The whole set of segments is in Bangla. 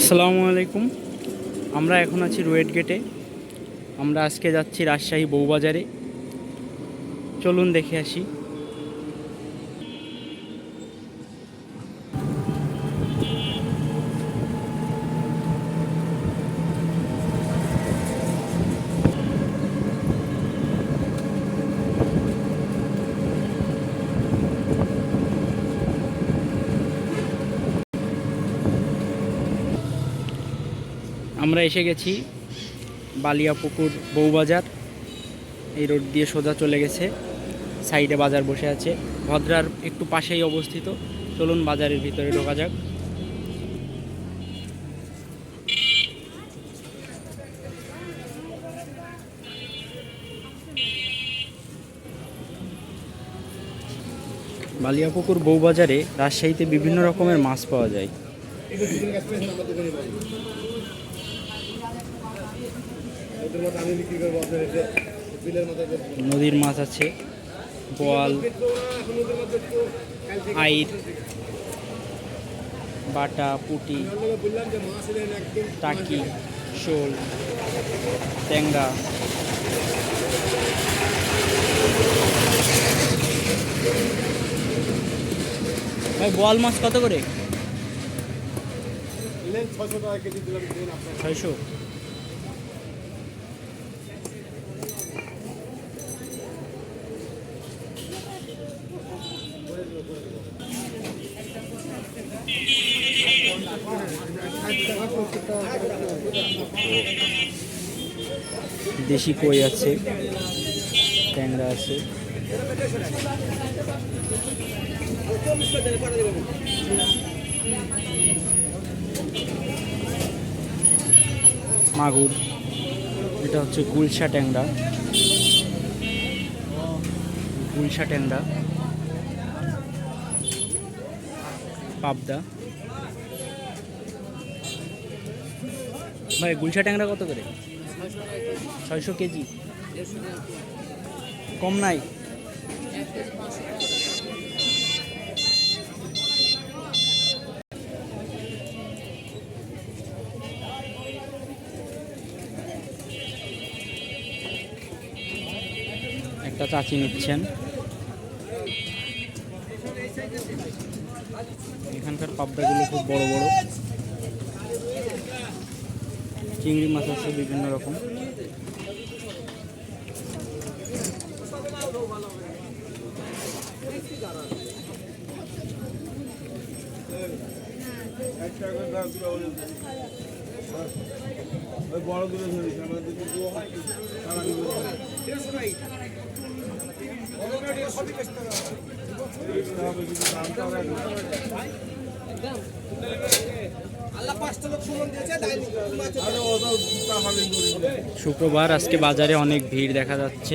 আসসালামু আলাইকুম। আমরা এখন আছি রুয়েট গেটে। আমরা আজকে যাচ্ছি রাজশাহী বউবাজারে। চলুন দেখে আসি। আমরা এসে গেছি বালিয়াপুকুর বউবাজার। এই রোড দিয়ে সোজা চলে গেছে। সাইডে বাজার বসে আছে। ভদ্রার একটু পাশেই অবস্থিত। চলুন বাজারের ভিতরে ঢোকা যাক। বালিয়াপুকুর বউবাজারে রাজশাহীতে বিভিন্ন রকমের মাছ পাওয়া যায়। নদীর মাছ আছে বোয়াল আইর বাটা পুটি টাকি শোল ট্যাংরা। ভাই বোয়াল মাছ কত করে? ছয়শো? দেশি কই আছে ট্যাংরা আছে। মাগুর এটা হচ্ছে গুলশা ট্যাংরা। গুলশা ট্যাংরা। পাবদা। ভাই, গুলশা ট্যাংরা কত করে? ছয়শো কেজি। কম নাই? একটা চাচি নিচ্ছেন। এখানকার পাবদাগুলো খুব বড় বড়। চিংড়ি মাছ আছে বিভিন্ন রকম। বড় দূরে ধরিস আমরা যদি সারা শুক্রবার আজকে বাজারে অনেক ভিড় দেখা যাচ্ছে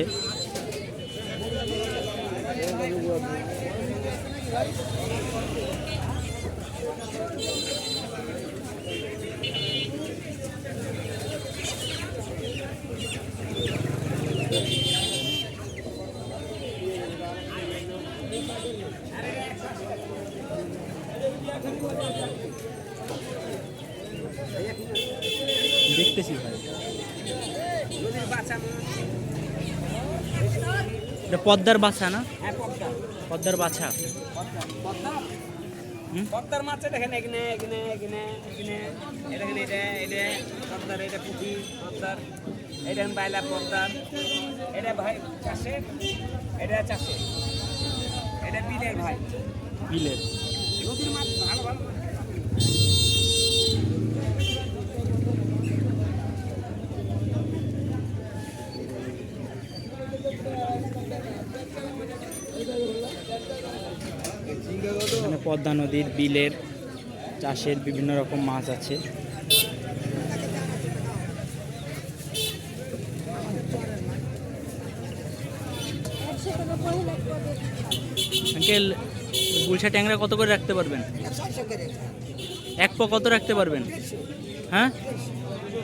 দেখতেছি ভাই এটা পদ্মার বাছা না? পদ্মার। বাছা? পদ্মার মাছ দেখেন এখানে এখানে এখানে এখানে এটা এখানে এটা এটা পদ্মার এটা পুঁটি পদ্মার। এটা বাইলা পদ্মার। এটা ভাই চাষে এটা চাষে এটা বিলের ভাই। বিলের। নদীর মাছ ভালো ভালো এখানে পদ্মা নদীর বিলের চাষের বিভিন্ন রকম মাছ আছে। আঙ্কেল, গুলশা ট্যাংরা কত করে রাখতে পারবেন? এক প কত রাখতে পারবেন? হ্যাঁ?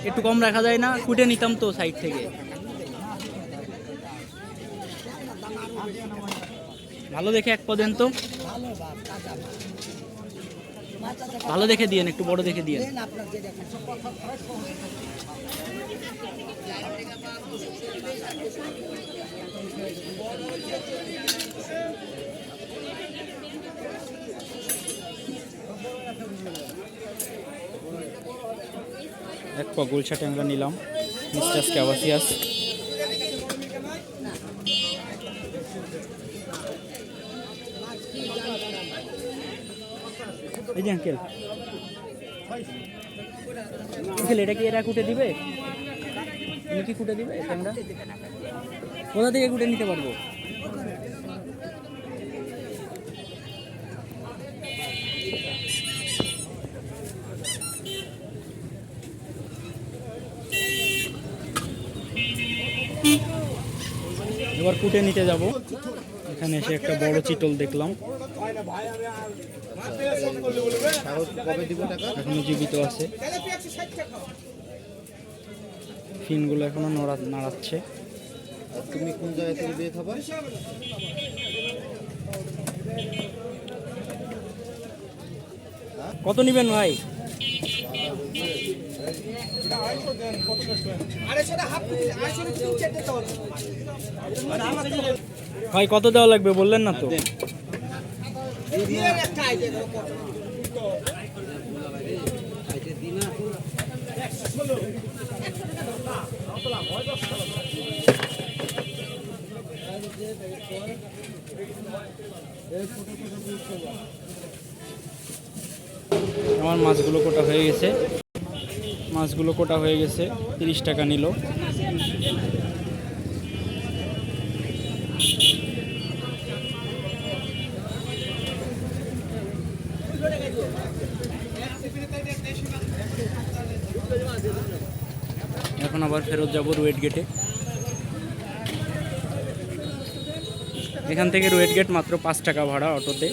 একটু কম রাখা যায় না? কুটে নিতাম তো সাইড থেকে। ভালো দেখে এক পদেন তো। ভালো দেখে দিয়েন একটু বড় দেখে দিয়েন। এক পা গুলশাটে আমরা নিলাম মিস্টার ক্যাবাসিয়াস এই যে আঙ্কেল আঙ্কেল এটা কি এরা কুটে দিবে? তুমি কি কুটে দিবে ট্যাংরা কোথা থেকে কুটে নিতে পারব? এবার কুটে নিতে যাব। এখানে এসে একটা বড় চিতল দেখলাম। এখনও জীবিত আছে ফিনগুলো এখনও নড়া নাড়াচ্ছে। তুমি কোন জায়গা থেকে বিয়ে খাবার কত নিবেন ভাই? ভাই কত দেওয়া লাগবে বললেন না তো? আমার মাছগুলো কোটা হয়ে গেছে। মাছগুলো কোটা হয়ে গেছে তিরিশ টাকা নিল। এখন আবার ফেরত যাব রুয়েট গেটে। এখান থেকে রুয়েট গেট মাত্র পাঁচ টাকা ভাড়া অটোতে।